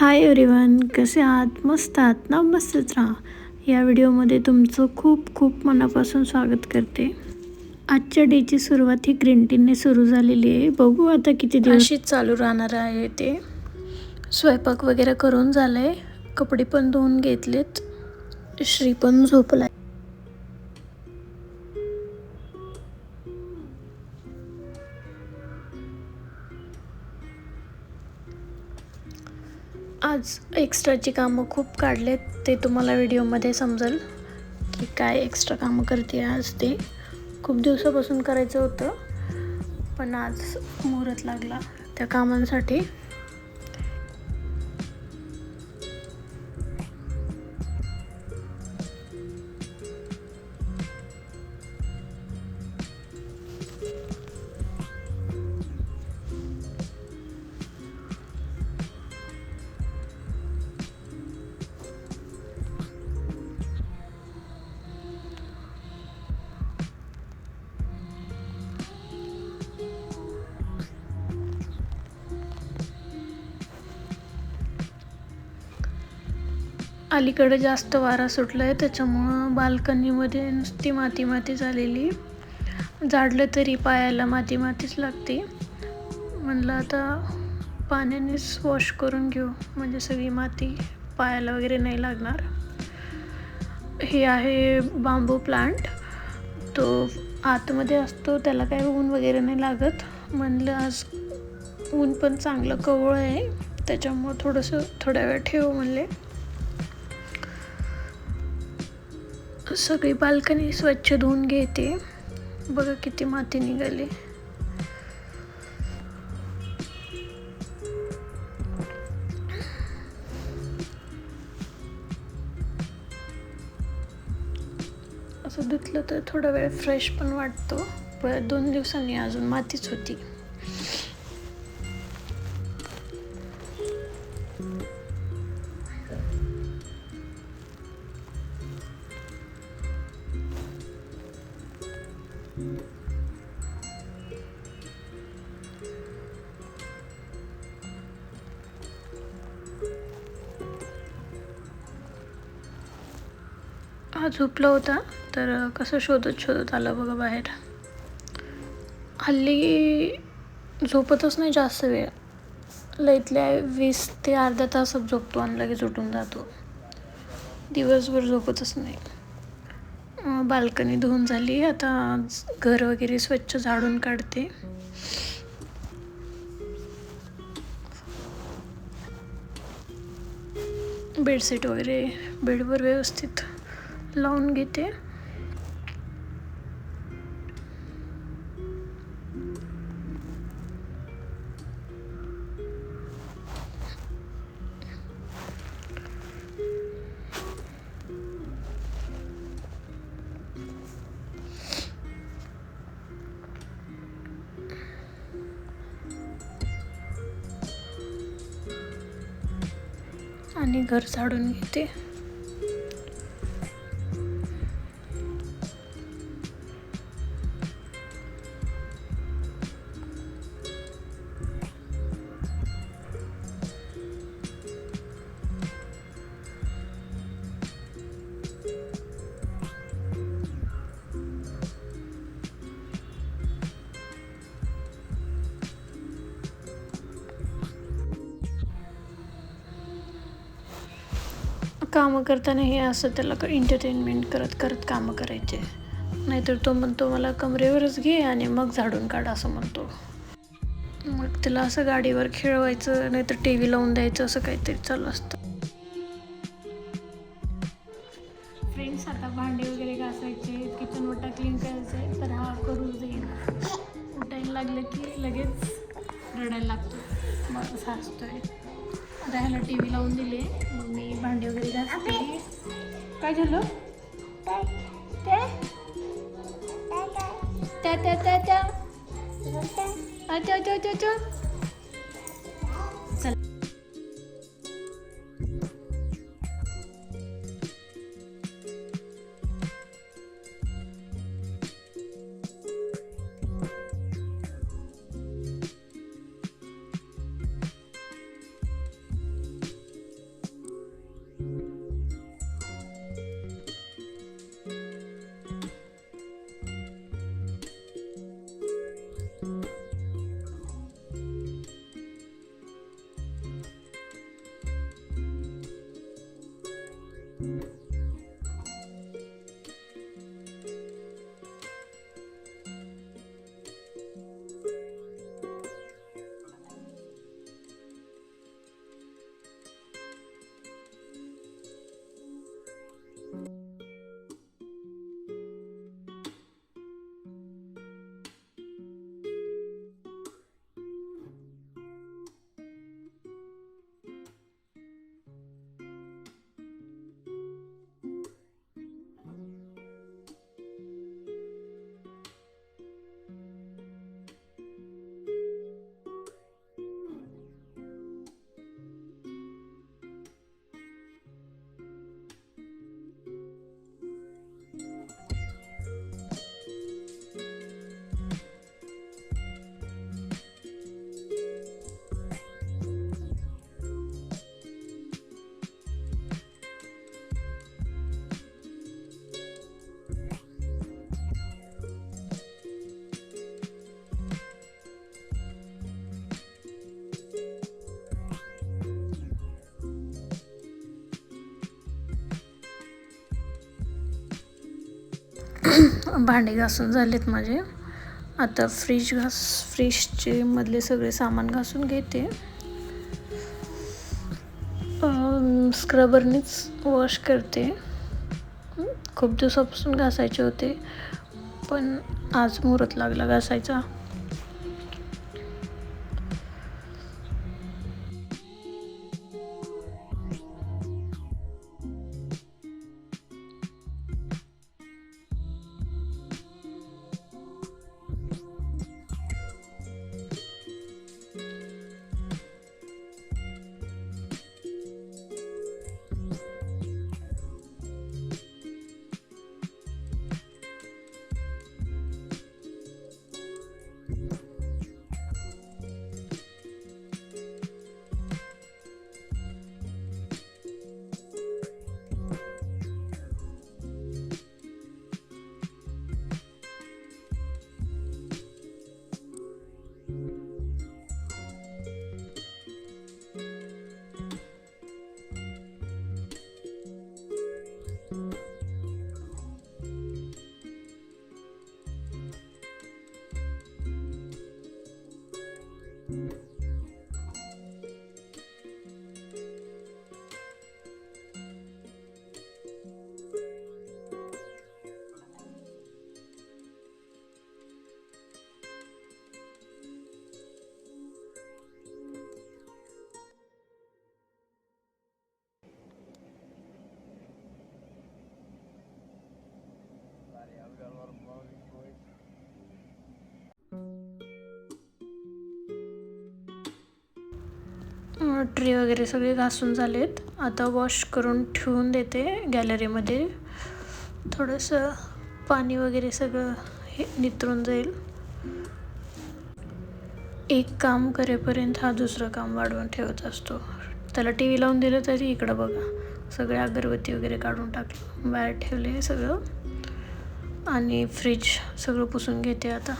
Hi everyone कसे आहात? मस्त आहात ना? मस्तच राहा. या व्हिडिओमध्ये तुमचं खूप खूप मनापासून स्वागत करते. आजच्या डेची सुरुवात ही ग्रीन टीने सुरू झालेली आहे. बघू आता किती दिवस चालू राहणार आहे ते. स्वयंपाक वगैरे करून झालं आहे कपडे पण धुवून घेतलेत. श्री पण झोपलाय. आज एक्स्ट्राची कामं खूप काढलेत ते तुम्हाला व्हिडिओमध्ये समजेल की काय एक्स्ट्रा कामं करते आज ते. खूप दिवसापासून करायचं होतं पण आज मुहूर्त लागला त्या कामांसाठी. अलीकडे जास्त वारा सुटला आहे त्याच्यामुळं बाल्कनीमध्ये नुसती माती माती झालेली. झाडलं तरी पायाला माती मातीच लागते. म्हणलं आता पाण्यानेच वॉश करून घेऊ. म्हणजे सगळी माती पायाला वगैरे नाही लागणार. हे आहे बांबू प्लांट तो आतमध्ये असतो त्याला काय ऊन वगैरे नाही लागत. म्हणलं आज ऊन पण चांगलं कवळ आहे. त्याच्यामुळं थोडंसं थोड्या वेळ ठेवू म्हणले. सगळी बाल्कनी स्वच्छ धुवून घेते. बघा किती माती निघाली. असं धुतलं तर थोडा वेळ फ्रेश पण वाटतो. परत दोन दिवसांनी अजून मातीच होती. झोपला होता तर कसं शोधत शोधत आलं बघा बाहेर. हल्ली झोपतच नाही जास्त वेळ. लईतल्या वीस ते अर्धा तासात झोपतो आणि लगेच उठून जातो. दिवसभर झोपतच नाही. बाल्कनी धुवून झाली आता घर वगैरे स्वच्छ झाडून काढते. बेडशीट वगैरे बेडवर व्यवस्थित. लावून घेते. आणि घर झाडून घेते. कामं करताना हे असं त्याला एंटरटेनमेंट करत करत कामं करायचे. नाहीतर तो म्हणतो मला कमरेवरच घे आणि मग झाडून काढ असं म्हणतो. मग त्याला असं गाडीवर खेळवायचं नाहीतर टी व्ही लावून द्यायचं असं काहीतरी चालू असतं. फ्रेंड्स आता भांडे वगैरे घासायचे किचन वटा क्लीन करायचे तर हा करून जाईल उठायला लागलं की लगेच रडायला लागतो. मग असं असतोय आता ह्याला टी व्ही लावून दिले मग मी भांडी वगैरे घासते काय झालं त्या त्या त्या त्या अच्छा अच्छा अच्छा भांडे घासून झालेत माझे. आता फ्रीज घास फ्रीजचे मधले सगळे सामान घासून घेते. स्क्रबरनेच वॉश करते. खूप दिवसापासून घासायचे होते पण आज मुहूर्त लागला घासायचा. ट्री वगैरे सगळे घासून झालेत. आता वॉश करून ठेवून देते गॅलरीमध्ये थोडंसं पाणी वगैरे सगळं हे नितरून जाईल. एक काम करेपर्यंत हा दुसरं काम वाढवून ठेवत असतो. त्याला टी व्ही लावून दिलं तरी इकडं बघा. सगळे अगरबत्ती वगैरे काढून टाकलं. बाहेर ठेवले सगळं. आणि फ्रीज सगळं पुसून घेते आता.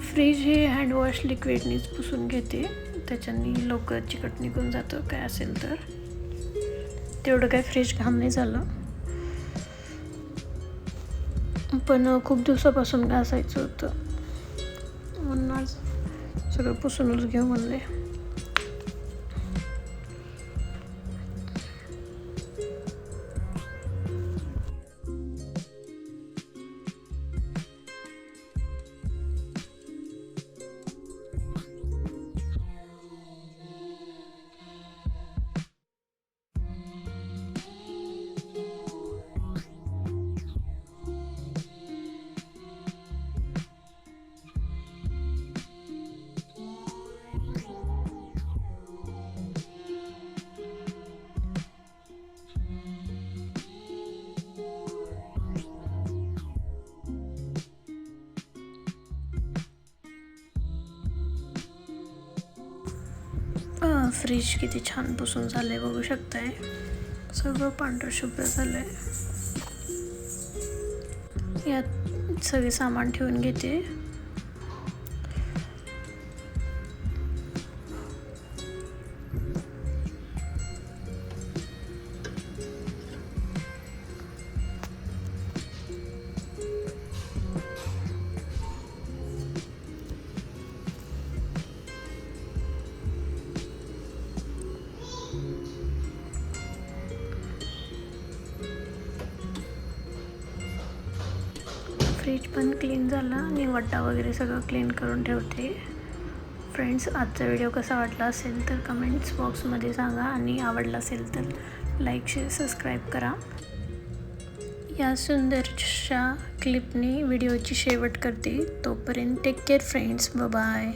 फ्रीज हे हँडवॉश लिक्विडनीच पुसून घेते. त्याच्यानी लवकर चिकट निघून जातं काय असेल तर. तेवढं काय फ्रेश घाम नाही झालं. पण खूप दिवसापासून घासायचं होतं. म्हणून आज सगळं पुसूनच घेऊ म्हणले. फ्रीज किती छान पुसून झालंय बघू शकताय. सगळं पांढरं शुभ्र झालंय. यात सगळे सामान ठेवून घेते. फ्रीज पण क्लीन झाला. आणि वट्टा वगैरे सगळं क्लीन करून ठेवते. फ्रेंड्स आजचा व्हिडिओ कसा वाटला असेल तर कमेंट्स बॉक्समध्ये सांगा आणि आवडला असेल तर लाईक शेअर सबस्क्राईब करा. या सुंदरशा क्लिपने व्हिडिओची शेवट करते. तोपर्यंत टेक केअर फ्रेंड्स बाय